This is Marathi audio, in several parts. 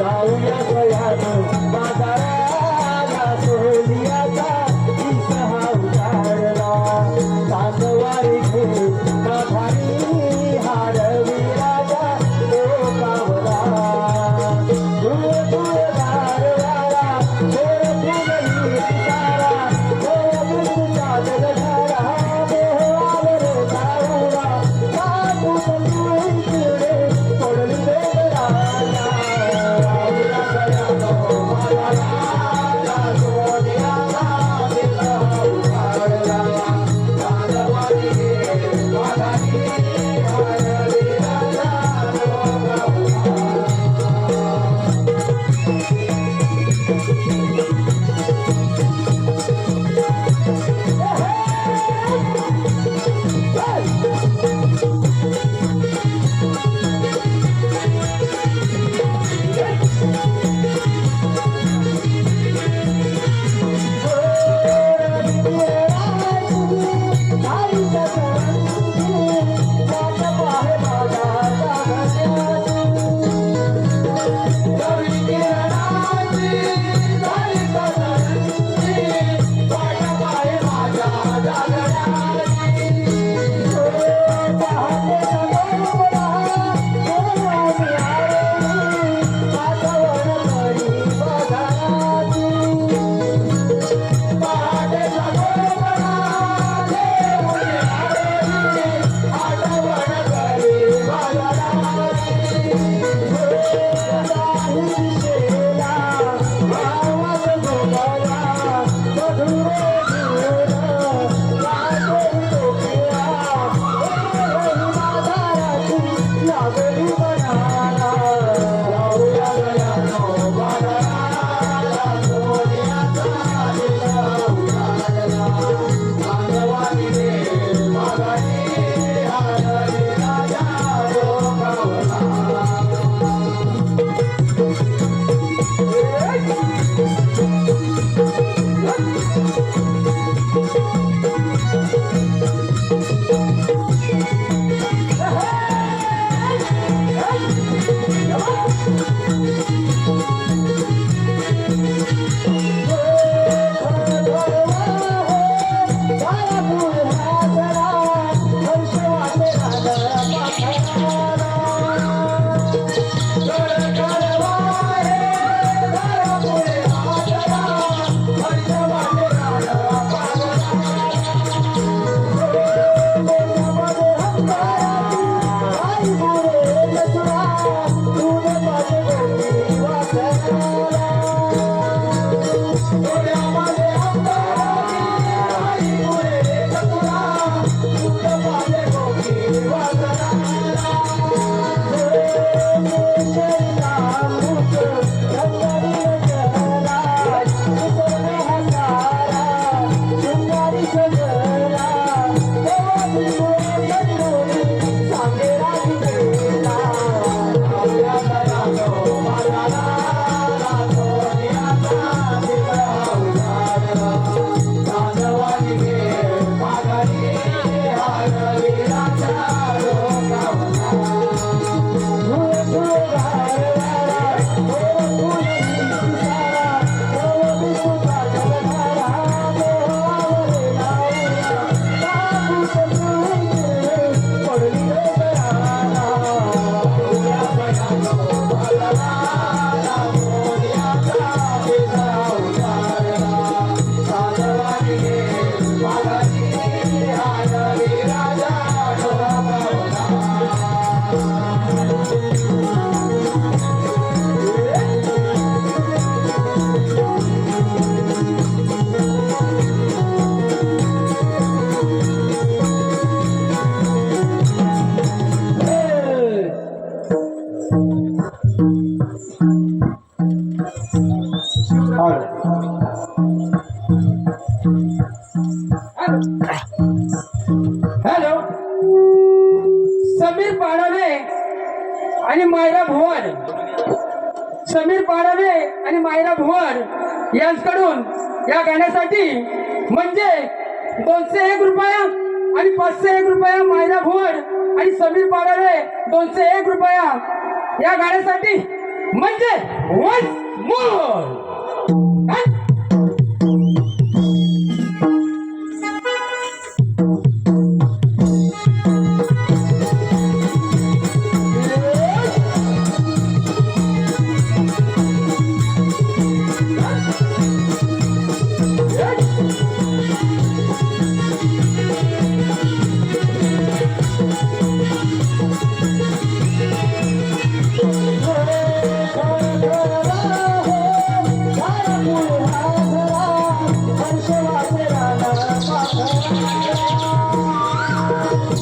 Oh, yeah. Ram hello. Sameer Padave आणि मायरा भुवन. समीर पाडावे आणि मायरा भुवन यांच्याकडून या गाण्यासाठी म्हणजे दोनशे एक रुपया आणि पाचशे एक रुपया मायरा भुवन आणि समीर पाडावे दोनशे एक रुपया या गाण्यासाठी म्हणजे वन्स मोर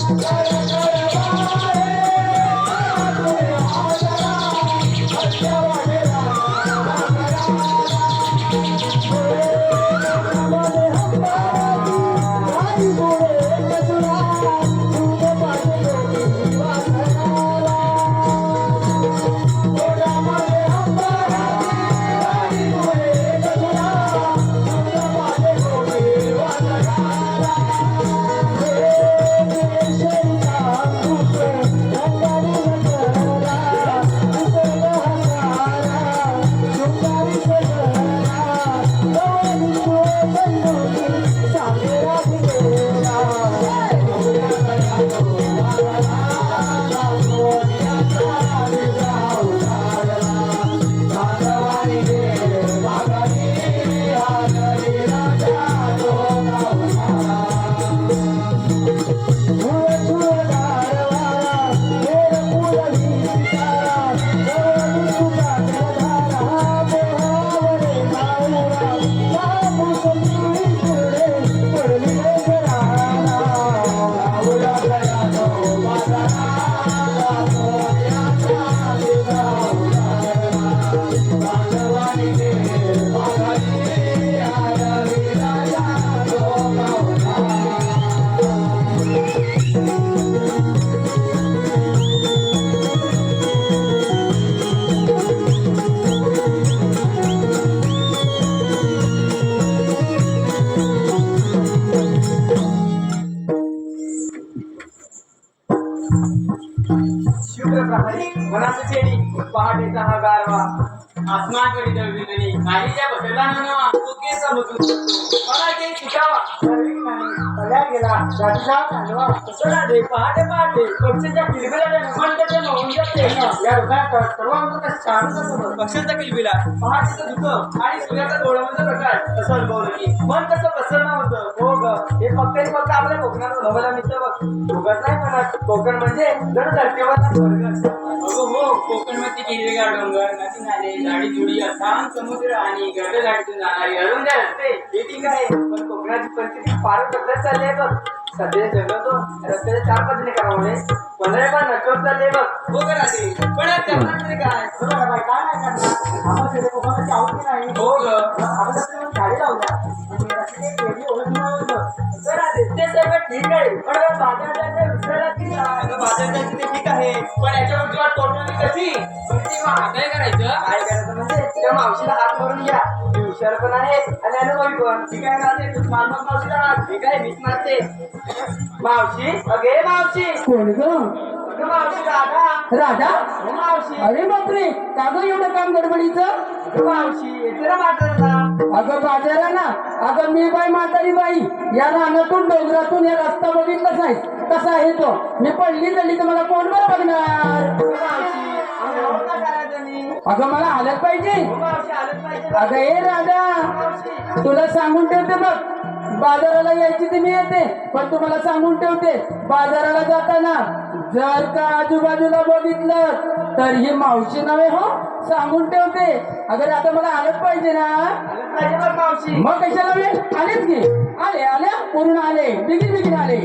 Thank पहाटेचा हा गारवा. आसमानकडे दळविलेली कालीच्या बसला म्हणा तो केस समजून. मला ते शिकावा. सगळ्या गेला. राजा कालवा कसं राधे पहाटे पहाटे. पक्षाच्या होऊन जाते या रोगात सर्व छान असतं पक्षाचा किलबिला पहाटेचं धुकं आणि सूर्याचा डोळ्यामध्ये प्रकाश असं अनुभवलं की मन कसं प्रसन्न होतं? हो ग. हे फक्त आणि फक्त आपल्या कोकणात अनुभवायला मिळतं बघ. डोंगर नाही म्हणत कोकण म्हणजे जण धरतीवरचा स्वर्ग असतो अगं हो कोकणमध्ये हिरवेगार डोंगर नदी नाले झाडी जुडी अथांग समुद्र आणि गर्द गाडीतून जाणारी त्या रस्ते हे ठीक आहे पण कोकणाची परिस्थिती फार बदलत चालली. आहे बघ. सध्या जगतो रस्त्याच्या चार बाजूने करावले पंधरा पण नकळत चालले बघ. हो करा ते पण यात करणार तरी काय? बरोबर आहे, काय नाही करणार. आवडती नाही. हो ग. झाडे लावल्या ते सगळं ठीक आहे. पण ते ठीक आहे. पण याच्यावर तोडणी कशी? काय करायचं? काय करायचं म्हणजे त्या मावशीला हात मारून घ्या. हुशार पण आहे आणि अनुभवी पण. ठीक आहे राहते मालमत मावशीला ठीक आहे मीच मारते. मावशी? अगे मावशी? कोण ग? मावशी राजा? हो मावशी. अरे बापरे का ग एवढं काम गडबडीचं? मावशी येते ना म्हाताऱ्याला अगं बाजारा ना. अगं मी बाई म्हातारी बाई. या रानातून डोंगरातून या रस्ता बघितलाच नाही कसा आहे तो? मी पडली झाली तर मला कोण बरं बघणार? अगं मला आलंच पाहिजे. अगं ए राजा तुला सांगून ठेवते बघ. बाजाराला यायची ती मी येते पण तुम्हाला सांगून ठेवते. बाजाराला जाताना जर का आजूबाजूला बघितलं तर ही मावशी नव्हे हो सांगून ठेवते अगर आता मला आलंच पाहिजे ना मावशी मग कशाला वेळ आलेच घे आले आले पूर्ण आले बिगीन बिगीन आले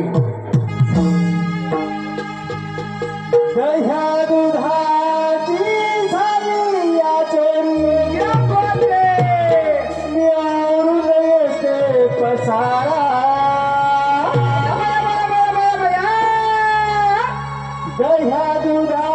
दुधा